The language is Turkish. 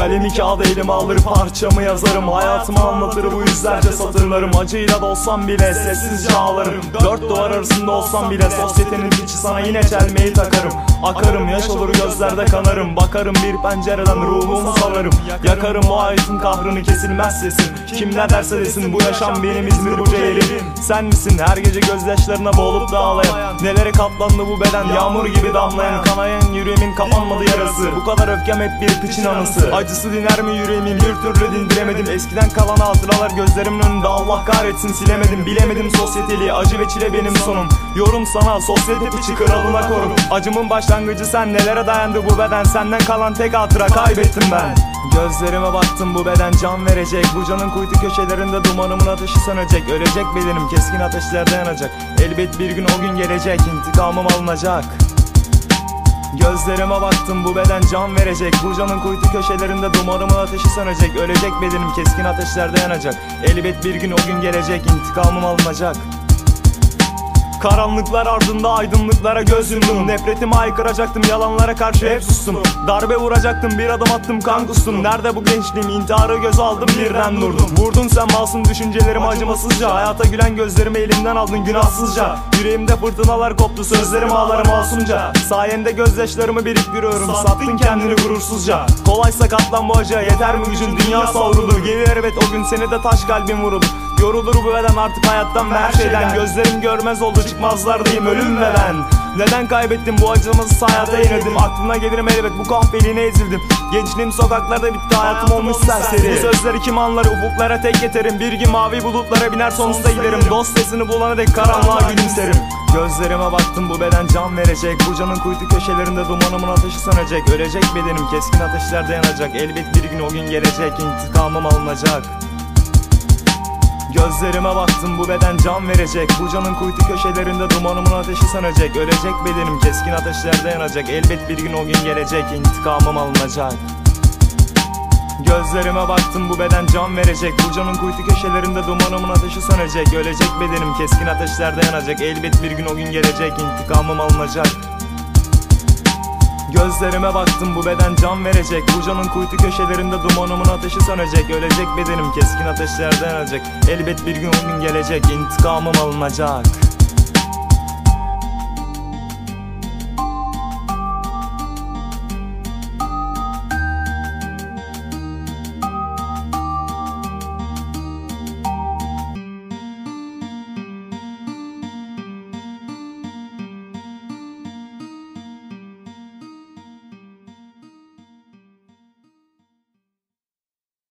kalemi kağıda elime alır parçamı yazarım. Hayatımı anlatır bu yüzlerce satırlarım. Acıyla da olsam bile sessizce ağlarım. Dört duvar arasında olsam bile sosyetenin içi sana yine çelmeyi takarım. Akarım yaş olur gözlerde kanarım. Bakarım bir pencereden ruhumu salarım. Yakarım bu hayatın kahrını kesilmez sesin. Kim ne derse desin bu yaşam benim İzmir bu Ceyli Sen misin? Her gece gözyaşlarına boğulup da ağlayan Nelere katlandı bu beden? Yağmur gibi damlayan. Kanayan yüreğimin kapanmadı yarası. Bu kadar öfkem hep bir piçin anısı Acısı diner mi yüreğimin? Bir türlü dindiremedim. Eskiden kalan hatıralar gözlerimin önünde. Allah kahretsin silemedim. Bilemedim sosyeteliği. Acı ve çile benim sonum. Yorum sana sosyete piçi kralına korum. Acımın başlangıcı sen. Nelere dayandı bu beden? Senden kalan tek hatıra kaybettim ben. Gözlerime baktım bu beden can verecek. Bu canın kuytu köşelerinde dumanımın ateşi sönecek. Ölecek bedenim keskin ateşlerde yanacak Elbet bir gün o gün gelecek. İntikamım alınacak Gözlerime baktım bu beden can verecek. Bu canın kuytu köşelerinde dumanımın ateşi sönecek. Ölecek bedenim keskin ateşlerde yanacak Elbet bir gün o gün gelecek intikamım alınacak Karanlıklar ardında aydınlıklara göz yumdum. Nefretimi aykıracaktım yalanlara karşı hep sustum. Darbe vuracaktım bir adım attım kan kustum. Nerede bu gençliğim? İntiharı göz aldım birden durdum. Vurdun sen masum düşüncelerimi acımasızca. Hayata gülen gözlerimi elimden aldın günahsızca. Yüreğimde fırtınalar koptu sözlerim ağlar masumca. Sayende gözyaşlarımı biriktiriyorum Sattın kendini gurursuzca. Kolaysa katlan bu acıya yeter mi? Gücün dünya savrulur Gelir elbet o gün seni de taş kalbin vurulur Yorulur bu beden artık hayattan ve her şeyden. Gözlerim görmez oldu çıkmazlardayım ölüm ve ben Neden kaybettim? Bu acımasız hayata yenildim Aklına gelirim elbet bu kahveliğine ezildim. Gençliğim sokaklarda bitti. Hayatım olmuş serseri. Bu sözleri kim anlar ufuklara tek yeterim. Bir gün mavi bulutlara biner sonsuza giderim. Dost sesini bulana dek karanlığa gülümserim. Gözlerime baktım bu beden can verecek. Bu canın kuytu köşelerinde dumanımın ateşi sönecek Ölecek bedenim keskin ateşlerde yanacak Elbet bir gün o gün gelecek. İntikamım alınacak Gözlerime baktım bu beden can verecek. Bu canın kuytu köşelerinde dumanımın ateşi sönecek Ölecek bedenim keskin ateşlerde yanacak. Elbet bir gün o gün gelecek intikamım alınacak. Gözlerime baktım bu beden can verecek. Bu canın kuytu köşelerinde dumanımın ateşi sönecek Ölecek bedenim keskin ateşlerde yanacak. Elbet bir gün o gün gelecek intikamım alınacak Gözlerime baktım bu beden can verecek. Bu canın kuytu köşelerinde dumanımın ateşi sönecek. Ölecek bedenim keskin ateşlerde yanacak Elbet bir gün o gün gelecek intikamım alınacak